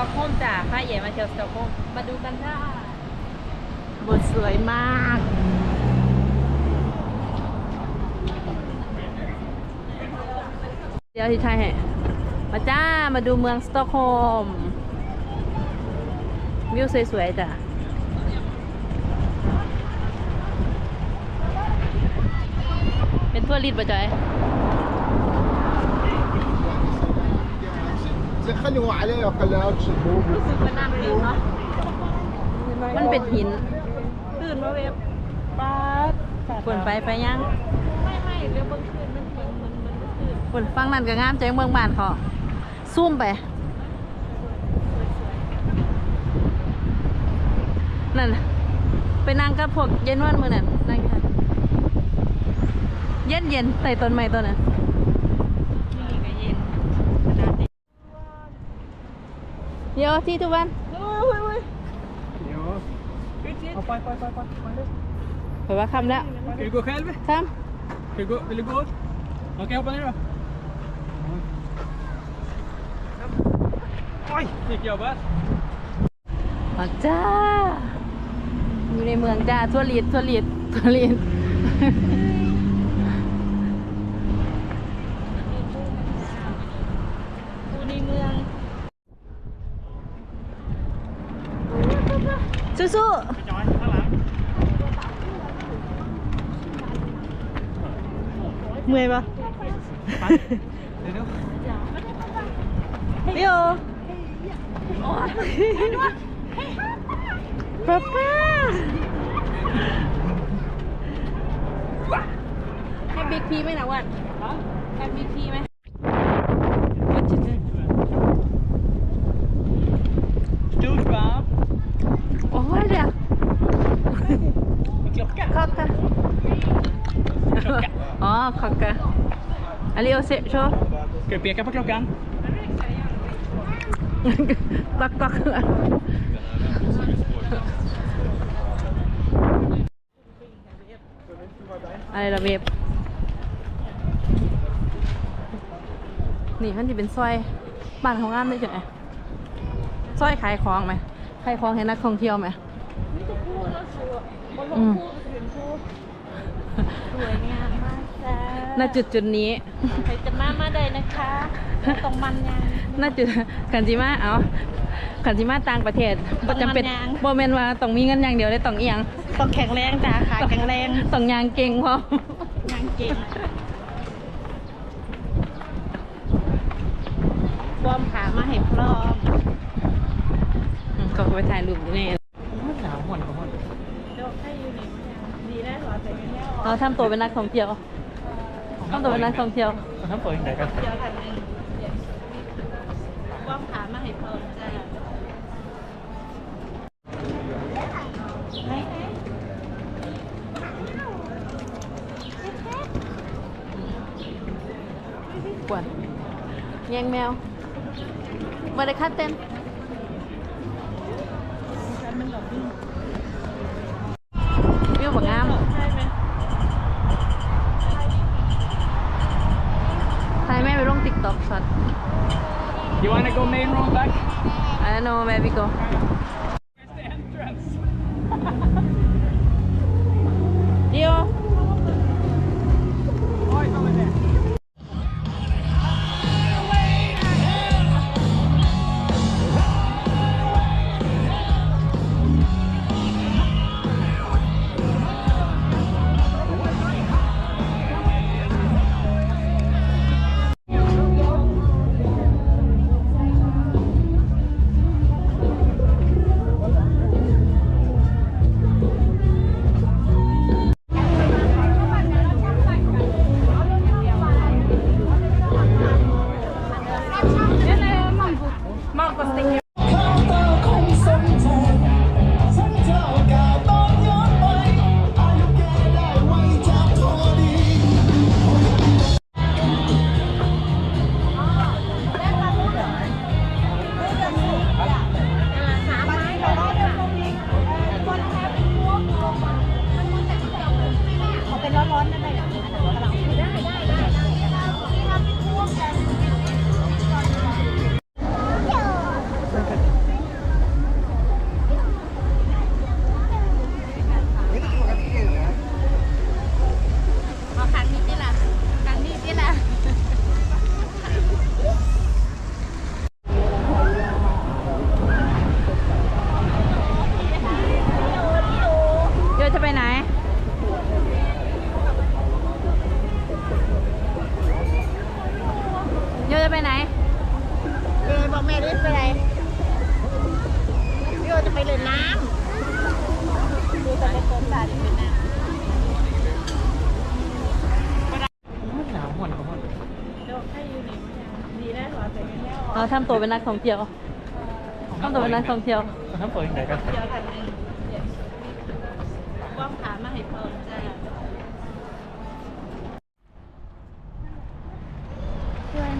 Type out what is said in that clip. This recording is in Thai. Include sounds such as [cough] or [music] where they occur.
อกโฮล์มจ้ะพาใหญ่มาเที่ยวสต็อกโฮล์มมาดูกันค่ะบทสวยมาก เดี๋ยวที่ไทยให้มาจ้า มาดูเมืองสต็อกโฮล์มวิวสวยๆจ้ะเป็นทั่วลิดปะจอย خلوا عليه قلعات شبوب รู้สึกว่าน้ำลึกเนาะ มันเป็นหิน ตื่นมาเว็บ ป้าด ฝนไปไปยัง ไม่ไม่เรื่องบางคืนมันเหมือนเหมือนเหมือนเมื่อคืน ฝนฟังนั่นก็งามใจเมืองบ้านเขาซุ่มไป นั่นน่ะไปนั่งกับพวกเย็นวันมือนั่นนั่งอยู่นั่นเย็นเย็นใต้ต้นไม้ต้นนั้น นี่ gå själv? ค Ska du gå, vill du gå? Okej, hoppa ner då. Oj, snyggt jobbat. ำอ๋อจ้า อยู่ในเมืองจ้าทั่วลีดทั่วลีดทั่วลีดดูในเมือง สู้ Choi, ข้างหลังๆเมื่อยปะเดี๋ยวเดี๋ยวป้าป้าให้บิ๊กพีไหมนะวันให้บิ๊กพีไหม Stort varv. โอ้ยเดี๋ยว Klocka. ขอกะอ๋อขอกะอันนี้เอาเสร็จโชว์ Ska du peka på klockan? ตักตักอะไรละเว็บนี่มันจะเป็นซอยบ้านของงานได้จังไงซอยขายของไหมขายของให้นักท่องเที่ยวไหมอืม สวยงามมากจ้าณจุดจุดนี้ ใครจะมามาได้นะคะตรงมันยังน่าจะขันจิมาเอาขันจิมาต่างประเทศบ่จำเป็นต้องมันยางบ่แม่นว่าต้องมีเงินอย่างเดียวเลยต้องเอียงต้องแข็งแรงจ้าขาแข็งแรงต้องยางเก่งพร้อมงานเก่งวอร์มขามาให้พร้อมอืมก็ไปถ่ายรูปอยู่นี่หนาวหมดหมด เดี๋ยวให้อยู่นี่มันยังดีได้หรอแต่ยังไม่ ออกเราทำตัวเป็นนักท่องเที่ยวทำตัวเป็นนักท่องเที่ยวน้ำเปิดยังไงกันเดี๋ยวทำเองวอร์มขามาให้พร้อมจ้าให้ให้กวนแยงแมวมาได้คัดเต้นมัน You want to go main road back? I don't know, maybe go. Where's the entrance? [laughs] Thank you. เอาทำตัวเป็นนักท่องเที่ยวทำตัวเป็นนักท่องเที่ยวทำเปิดยังไงกันเดี๋ยวทำเองว่างขามาให้เพิ่มจ้า